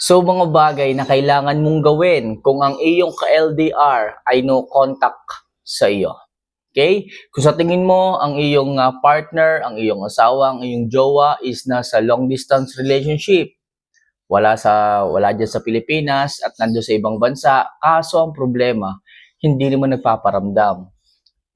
So mga bagay na kailangan mong gawin kung ang iyong ka-LDR ay no contact sa iyo. Okay? Kung sa tingin mo ang iyong ah, partner, ang iyong asawa, ang iyong jowa is nasa long distance relationship, wala sa wala diyan sa Pilipinas at nandoon sa ibang bansa, kaso ang problema, hindi naman nagpaparamdam.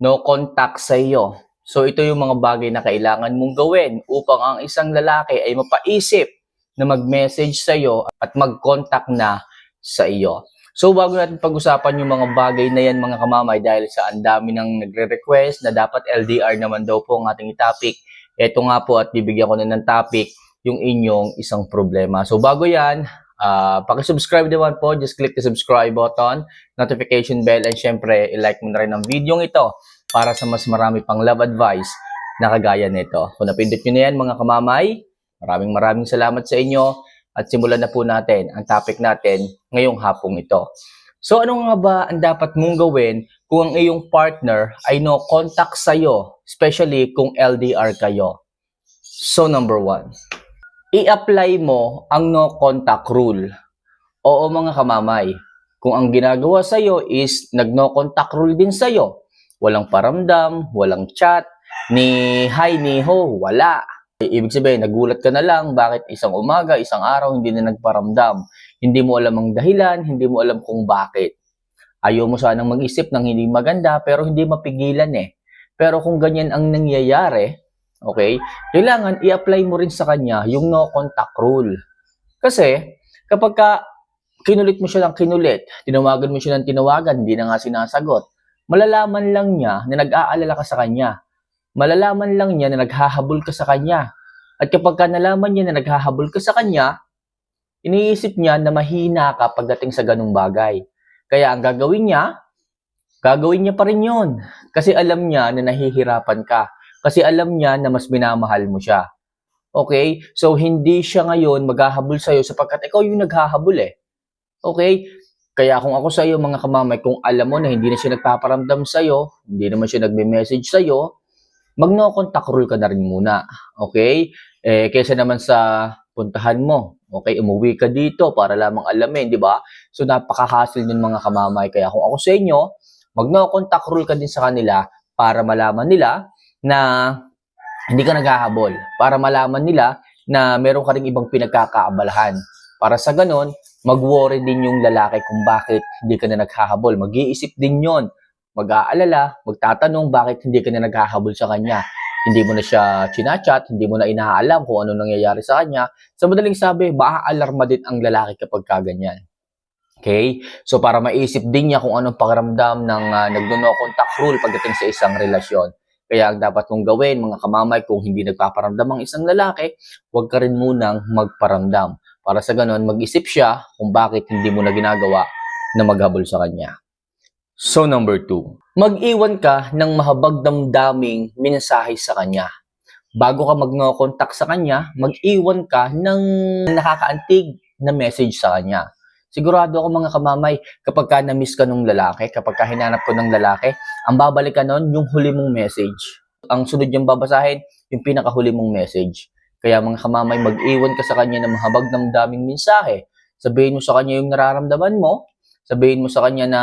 No contact sa iyo. So ito yung mga bagay na kailangan mong gawin upang ang isang lalaki ay mapaisip na mag-message sa iyo at mag-contact na sa iyo. So bago natin pag-usapan yung mga bagay na yan mga kamamay dahil sa ang dami nang nagre-request na dapat LDR naman daw po ang ating topic. Ito nga po at bibigyan ko na ng topic yung inyong isang problema. So bago yan, uh, paki-subscribe naman po. Just click the subscribe button, notification bell, and syempre, i-like mo na rin ang video ito para sa mas marami pang love advice na kagaya nito. Kung napindot nyo na yan mga kamamay, maraming maraming salamat sa inyo at simulan na po natin ang topic natin ngayong hapong ito. So ano nga ba ang dapat mong gawin kung ang iyong partner ay no contact sa'yo, especially kung LDR kayo? So number one, i-apply mo ang no contact rule. Oo mga kamamay, kung ang ginagawa sa'yo is nag-no contact rule din sa'yo, walang paramdam, walang chat, ni hi, ni ho, wala. Ibig sabihin, nagulat ka na lang bakit isang umaga, isang araw, hindi na nagparamdam. Hindi mo alam ang dahilan, hindi mo alam kung bakit. Ayaw mo sanang mag-isip ng hindi maganda, pero hindi mapigilan eh. Pero kung ganyan ang nangyayari, okay, kailangan i-apply mo rin sa kanya yung no contact rule. Kasi, kapag ka kinulit mo siya ng kinulit, tinawagan mo siya ng tinawagan, hindi na nga sinasagot, malalaman lang niya na nag-aalala ka sa kanya malalaman lang niya na naghahabol ka sa kanya. At kapag ka nalaman niya na naghahabol ka sa kanya, iniisip niya na mahina ka pagdating sa ganung bagay. Kaya ang gagawin niya, gagawin niya pa rin yun. Kasi alam niya na nahihirapan ka. Kasi alam niya na mas minamahal mo siya. Okay? So, hindi siya ngayon maghahabol sa'yo sapagkat ikaw yung naghahabol eh. Okay? Kaya kung ako sa'yo, mga kamamay, kung alam mo na hindi na siya nagpaparamdam sa'yo, hindi naman siya nagme-message sa'yo, mag-no contact rule ka na rin muna. Okay? Eh, kaysa naman sa puntahan mo. Okay? Umuwi ka dito para lamang alamin, di ba? So, napaka-hassle nun mga kamamay. Kaya kung ako sa inyo, mag-no contact rule ka din sa kanila para malaman nila na hindi ka naghahabol. Para malaman nila na meron ka rin ibang pinagkakaabalahan. Para sa ganun, mag-worry din yung lalaki kung bakit hindi ka na naghahabol. Mag-iisip din yon mag-aalala, magtatanong bakit hindi ka na naghahabol sa kanya. Hindi mo na siya chinachat, hindi mo na inaalam kung ano nangyayari sa kanya. Sa madaling sabi, maaalarma din ang lalaki kapag kaganyan. Okay? So para maisip din niya kung anong pakiramdam ng uh, nagno-no contact rule pagdating sa isang relasyon. Kaya ang dapat mong gawin, mga kamamay, kung hindi nagpaparamdam ang isang lalaki, huwag ka rin munang magparamdam. Para sa ganon, mag-isip siya kung bakit hindi mo na ginagawa na maghabol sa kanya. So number two, mag-iwan ka ng mahabag damdaming mensahe sa kanya. Bago ka mag-no contact sa kanya, mag-iwan ka ng nakakaantig na message sa kanya. Sigurado ako mga kamamay, kapag ka na-miss ka ng lalaki, kapag ka hinanap ko ng lalaki, ang babalik ka nun, yung huli mong message. Ang sunod yung babasahin, yung pinakahuli mong message. Kaya mga kamamay, mag-iwan ka sa kanya ng mahabag damdaming mensahe. Sabihin mo sa kanya yung nararamdaman mo, sabihin mo sa kanya na,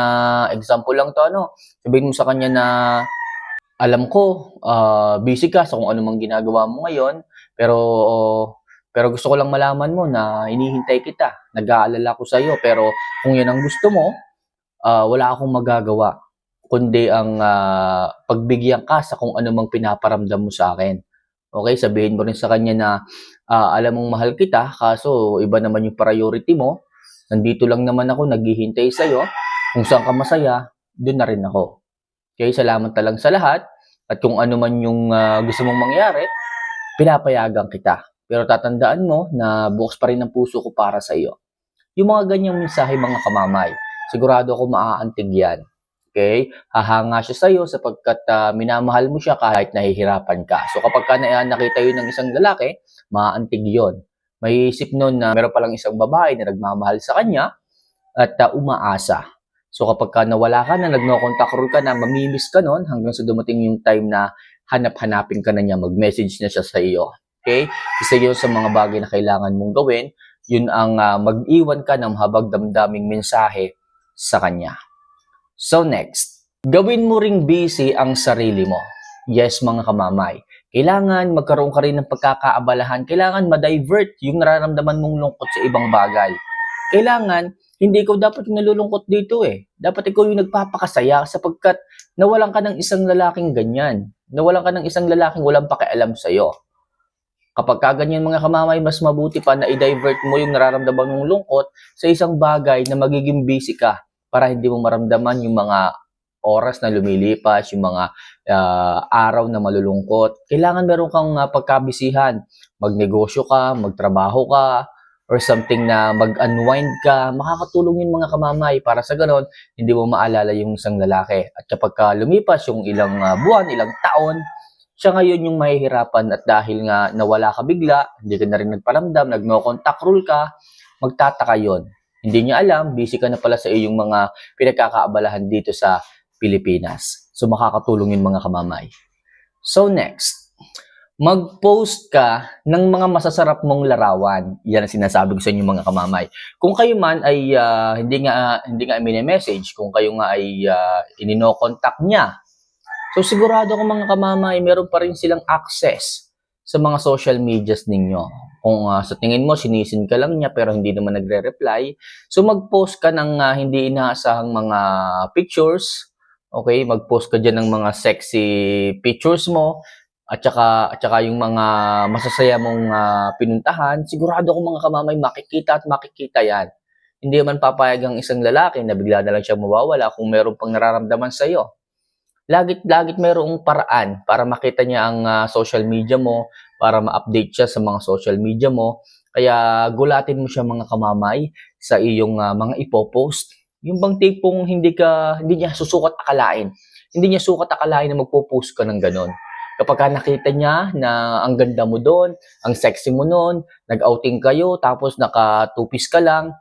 example lang to ano, sabihin mo sa kanya na, alam ko, uh, busy ka sa kung ano mang ginagawa mo ngayon, pero, pero gusto ko lang malaman mo na hinihintay kita, nag-aalala ko sa iyo, pero kung yan ang gusto mo, uh, wala akong magagawa, kundi ang uh, pagbigyan ka sa kung ano mang pinaparamdam mo sa akin. Okay, sabihin mo rin sa kanya na uh, alam mong mahal kita, kaso iba naman yung priority mo, Nandito lang naman ako, naghihintay sa'yo. Kung saan ka masaya, doon na rin ako. Okay, salamat talang sa lahat. At kung ano man yung uh, gusto mong mangyari, pinapayagan kita. Pero tatandaan mo na bukas pa rin ang puso ko para sa iyo. Yung mga ganyang mensahe mga kamamay, sigurado ako maaantig yan. Okay? Hahanga siya sa iyo sapagkat uh, minamahal mo siya kahit nahihirapan ka. So kapag ka na nakita yun ng isang lalaki, maaantig yon may isip nun na meron palang isang babae na nagmamahal sa kanya at uh, umaasa. So kapag ka nawala ka na, nagno-contact rule ka na, mamimiss ka nun hanggang sa dumating yung time na hanap-hanapin ka na niya, mag-message na siya sa iyo. Okay? Isa yun sa mga bagay na kailangan mong gawin, yun ang ah, mag-iwan ka ng habag damdaming mensahe sa kanya. So next, gawin mo ring busy ang sarili mo. Yes, mga kamamay. Kailangan magkaroon ka rin ng pagkakaabalahan. Kailangan ma-divert yung nararamdaman mong lungkot sa ibang bagay. Kailangan, hindi ikaw dapat yung nalulungkot dito eh. Dapat ikaw yung nagpapakasaya sapagkat nawalan ka ng isang lalaking ganyan. Nawalan ka ng isang lalaking walang pakialam sa'yo. Kapag kaganyan mga kamamay, mas mabuti pa na i-divert mo yung nararamdaman mong lungkot sa isang bagay na magiging busy ka para hindi mo maramdaman yung mga oras na lumilipas, yung mga ah, araw na malulungkot. Kailangan meron kang ah, pagkabisihan. Magnegosyo ka, magtrabaho ka, or something na mag-unwind ka. Makakatulong yung mga kamamay para sa ganon, hindi mo maalala yung isang lalaki. At kapag ka lumipas yung ilang ah, buwan, ilang taon, siya ngayon yung mahihirapan at dahil nga nawala ka bigla, hindi ka na rin nagparamdam, nag-no contact rule ka, magtataka yon. Hindi niya alam, busy ka na pala sa iyong mga pinagkakaabalahan dito sa Pilipinas. So makakatulong yun mga kamamay. So next, mag-post ka ng mga masasarap mong larawan. Yan ang sinasabi ko sa inyo mga kamamay. Kung kayo man ay ah, hindi nga hindi nga message kung kayo nga ay uh, inino-contact niya. So sigurado ko mga kamamay, meron pa rin silang access sa mga social medias ninyo. Kung ah, sa tingin mo sinisin ka lang niya pero hindi naman nagre-reply, so mag-post ka ng ah, hindi inaasahang mga pictures. Okay, mag-post ka diyan ng mga sexy pictures mo at saka, at saka yung mga masasaya mong ah, pinuntahan, sigurado ko mga kamamay makikita at makikita yan. Hindi man papayag ang isang lalaki na bigla na lang siya mawawala kung meron pang nararamdaman sa iyo. Lagit lagit mayroong paraan para makita niya ang ah, social media mo, para ma-update siya sa mga social media mo. Kaya gulatin mo siya mga kamamay sa iyong ah, mga ipopost. Yung bang tipong hindi ka hindi niya susukat akalain. Hindi niya sukat akalain na magpo-post ka ng ganon kapag ka nakita niya na ang ganda mo doon, ang sexy mo noon, nag-outing kayo, tapos naka-two-piece ka lang,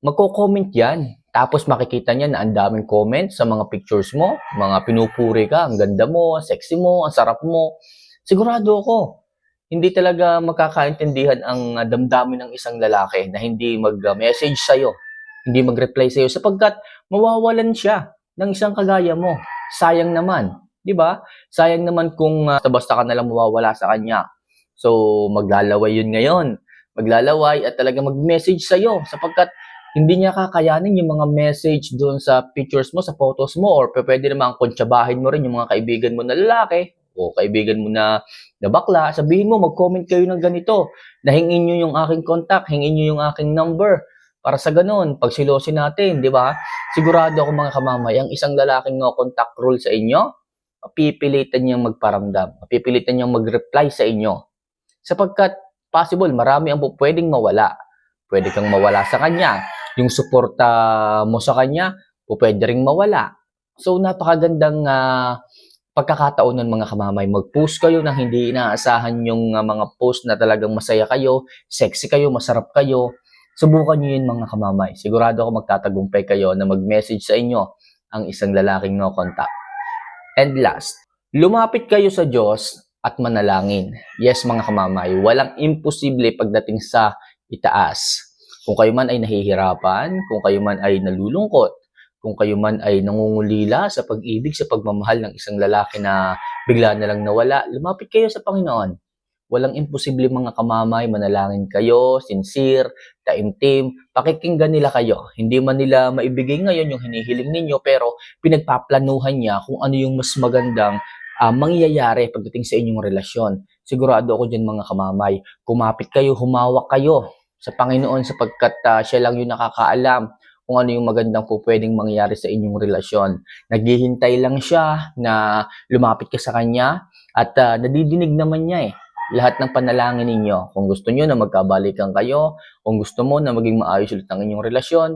magko-comment yan. Tapos makikita niya na ang daming comments sa mga pictures mo, mga pinupuri ka, ang ganda mo, ang sexy mo, ang sarap mo. Sigurado ako, hindi talaga magkakaintindihan ang damdamin ng isang lalaki na hindi mag-message sa'yo, hindi mag-reply sa'yo, sapagkat mawawalan siya ng isang kagaya mo. Sayang naman. 'di ba? Sayang naman kung uh, basta ka na lang mawawala sa kanya. So, maglalaway yun ngayon. Maglalaway at talaga mag-message sa iyo sapagkat hindi niya kakayanin yung mga message doon sa pictures mo, sa photos mo, or pwede naman kontsabahin mo rin yung mga kaibigan mo na lalaki o kaibigan mo na, na bakla. Sabihin mo, mag-comment kayo ng ganito. Nahingin nyo yung aking contact, hingin nyo yung aking number. Para sa ganun, pag silosin natin, di ba? Sigurado ako mga kamamay, ang isang lalaking no contact rule sa inyo, mapipilitan niyang magparamdam, mapipilitan niyang mag-reply sa inyo. Sapagkat possible, marami ang pwedeng mawala. Pwede kang mawala sa kanya. Yung suporta mo sa kanya, pwede ring mawala. So, napakagandang uh, pagkakataon ng mga kamamay. Mag-post kayo ng hindi inaasahan yung uh, mga post na talagang masaya kayo, sexy kayo, masarap kayo. Subukan nyo yun mga kamamay. Sigurado ako magtatagumpay kayo na mag-message sa inyo ang isang lalaking no contact. And last, lumapit kayo sa Diyos at manalangin. Yes, mga kamamay, walang imposible pagdating sa itaas. Kung kayo man ay nahihirapan, kung kayo man ay nalulungkot, kung kayo man ay nangungulila sa pag-ibig, sa pagmamahal ng isang lalaki na bigla na lang nawala, lumapit kayo sa Panginoon. Walang imposible mga kamamay, manalangin kayo, sincere, taimtim, pakikinggan nila kayo. Hindi man nila maibigay ngayon yung hinihiling ninyo, pero pinagpaplanuhan niya kung ano yung mas magandang uh, mangyayari pagdating sa inyong relasyon. Sigurado ako dyan mga kamamay, kumapit kayo, humawak kayo sa Panginoon sapagkat uh, siya lang yung nakakaalam kung ano yung magandang po pwedeng mangyari sa inyong relasyon. Naghihintay lang siya na lumapit ka sa kanya at uh, nadidinig naman niya eh lahat ng panalangin ninyo. Kung gusto niyo na magkabalikan kayo, kung gusto mo na maging maayos ulit ang inyong relasyon,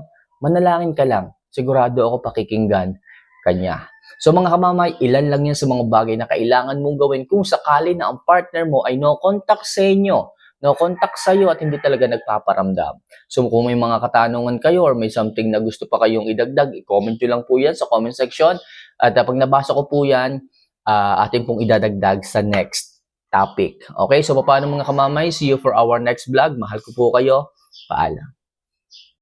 manalangin ka lang. Sigurado ako pakikinggan kanya. So mga kamamay, ilan lang yan sa mga bagay na kailangan mong gawin kung sakali na ang partner mo ay no contact sa inyo, no contact sa iyo at hindi talaga nagpaparamdam. So kung may mga katanungan kayo or may something na gusto pa kayong idagdag, i-comment nyo lang po yan sa comment section. At uh, pag nabasa ko po yan, uh, atin pong idadagdag sa next topic. Okay, so paano mga kamamay? See you for our next vlog. Mahal ko po kayo. Paalam.